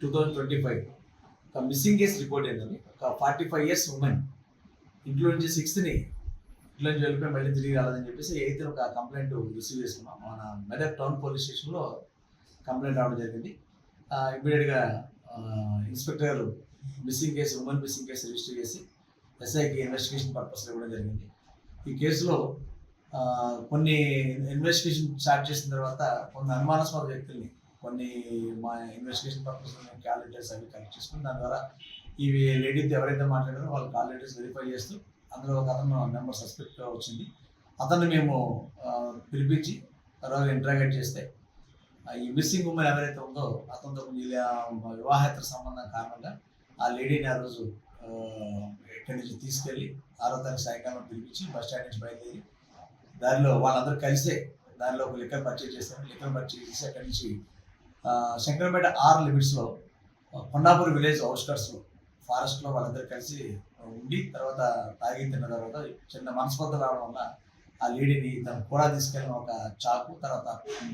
Two thousand twenty five ఒక missing case report అయిందండి ఒక ఫార్టీ ఫైవ్ ఇయర్స్ ఉమెన్ ఇంట్లో నుంచి సిక్స్త్ని ఇంట్లో నుంచి వెళ్ళిపోయి మళ్ళీ తిరిగి రాలేదని చెప్పేసి ఎయిత్ ఒక కంప్లైంట్ రిసీవ్ చేసుకున్నాం మన మెదక్ టౌన్ పోలీస్ స్టేషన్లో కంప్లైంట్ రావడం జరిగింది. ఇమ్మీడియట్గా ఇన్స్పెక్టర్ గారు missing case women missing case register చేసి ఎస్ఐకి ఇన్వెస్టిగేషన్ పర్పస్లో ఇవ్వడం జరిగింది. ఈ కేసులో కొన్ని ఇన్వెస్టిగేషన్ స్టార్ట్ చేసిన తర్వాత కొన్ని అనుమానాస్పద వ్యక్తుల్ని కొన్ని మా ఇన్వెస్టిగేషన్ పర్పస్ కాల్ లెటర్స్ అవి కలెక్ట్ చేసుకుని దాని ద్వారా ఇవి లేడీతో ఎవరైతే మాట్లాడారో వాళ్ళ కాల్ లెటర్స్ వెరిఫై చేస్తూ అందులో ఒక అతను నెంబర్ సస్పెక్ట్ వచ్చింది. అతన్ని మేము ఆ, పిలిపించి తర్వాత ఇంటరాగేట్ చేస్తే ఈ మిస్సింగ్ ఉమెన్ ఎవరైతే ఉందో అతనితో కొంచెం వివాహేతర సంబంధం కారణంగా ఆ లేడీని ఆ రోజు ఇక్కడి నుంచి తీసుకెళ్ళి ఆరో తారీఖు సాయంకాలం పిలిపించి బస్ స్టాండ్ నుంచి బయలుదేరి దానిలో వాళ్ళందరూ కలిసే దానిలో ఒక లిక్కర్ పర్చేజ్ చేస్తారు లిక్కర్ పర్చేజ్ చేసి అక్కడి నుంచి శంకరపేట ఆర్ లిమిట్స్లో కొండాపూర్ విలేజ్ అవుట్స్కట్స్లో ఫారెస్ట్లో వాళ్ళందరూ కలిసి ఉండి తర్వాత తాగి తిన్న తర్వాత చిన్న మనస్పర్ధ రావడం వల్ల ఆ లేడీని తను కూడా తీసుకెళ్ళిన ఒక చాకు తర్వాత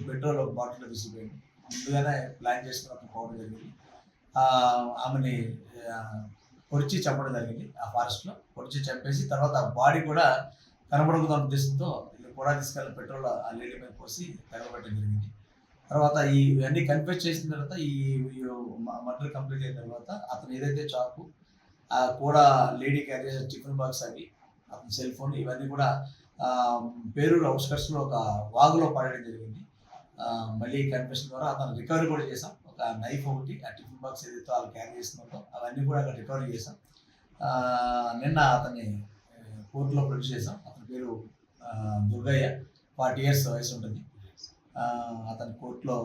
పెట్రోల్ ఒక బాటిల్ తీసుకుపోయింది. ముందుగానే ప్లాన్ చేసుకుని అతను పోవడం జరిగింది. ఆమెని పొడిచి చంపడం జరిగింది ఆ ఫారెస్ట్లో పొడిచి చంపేసి తర్వాత ఆ బాడీ కూడా కనబడకున్న ఉద్దేశంతో ఇది కూడా తీసుకెళ్ళిన పెట్రోల్ ఆ లేడీ మీద పోసి తగలబెట్టడం జరిగింది. తర్వాత ఈ ఇవన్నీ కన్ఫ్యూజ్ చేసిన తర్వాత ఈ మర్డర్ కంప్లీట్ అయిన తర్వాత అతను ఏదైతే చాకు ఆ కూడా లేడీ క్యారీ చేసిన టిఫిన్ బాక్స్ అవి అతని సెల్ ఫోన్ ఇవన్నీ కూడా పేరు పేరూరు అవుట్స్కట్స్లో ఒక వాగులో పడడం జరిగింది. మళ్ళీ కన్ఫెషన్ ద్వారా అతను రికవరీ కూడా చేసాం ఒక నైఫ్ ఒకటి ఆ టిఫిన్ బాక్స్ ఏదైతే వాళ్ళు క్యారీ చేస్తున్నారో అవన్నీ కూడా అక్కడ రికవరీ చేసాం నిన్న అతన్ని కోర్టులో ప్రొడ్యూస్ చేసాం అతని పేరు దుర్గయ్య. ఫార్టీ ఇయర్స్ వయసు ఉంటుంది. అతని కోర్టులో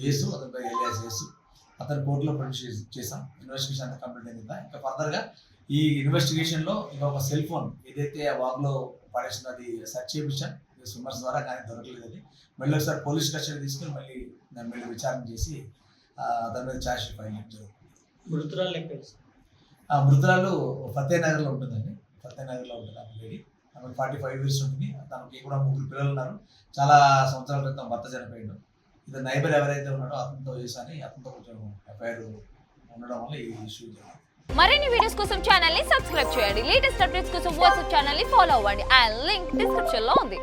యేసు అతని పేరు ఎలియాస్ యేసు అతని కోర్టులో ప్రొడ్యూస్ చేసి- ఇన్వెస్టిగేషన్ అంతా కంప్లీట్ అయింది ఇంకా ఫర్దర్గా ఈ ఇన్వెస్టిగేషన్లో ఇంకా ఒక సెల్ ఫోన్ ఏదైతే ఆ వాగ్లో పడేసిందో అది సెర్చ్ చేయించాం. స్విమ్మర్స్ ద్వారా కానీ దొరకలేదు అది. మళ్ళీ ఒకసారి పోలీస్ కస్టడీ తీసుకుని మళ్ళీ దాని మీద విచారణ చేసి ఆ, దాని మీద ఛార్జ్ షీట్ ఫైల్ జరుగుతుంది మృతురాలు ఆ మృతురాలు ఫతేనగర్లో ఉంటుందండి. ఫతేనగర్లో ఉంటుంది ఆమె లేడీ ఫార్టీ ఫైవ్ ఇయర్స్ ఉంటుంది. తనకి కూడా ముగ్గురు పిల్లలు ఉన్నారు. చాలా సంవత్సరాల క్రితం భర్త చనిపోయిండు. ఇది నైబర్ ఎవరైతే ఉన్నాడో అతనితో చేశాని అతనితో కొంచెం ఎఫ్ఐఆర్ ఉండడం వల్ల ఈ ఇష్యూ జరిగింది. మరిన్ని వీడియోస్ కోసం ఛానల్ని సబ్స్క్రైబ్ చేయండి. లేటెస్ట్ అప్డేట్స్ కోసం వాట్సాప్ ఛానల్ని ఫాలో అవ్వండి. అండ్ లింక్ డిస్క్రిప్షన్లో ఉంది.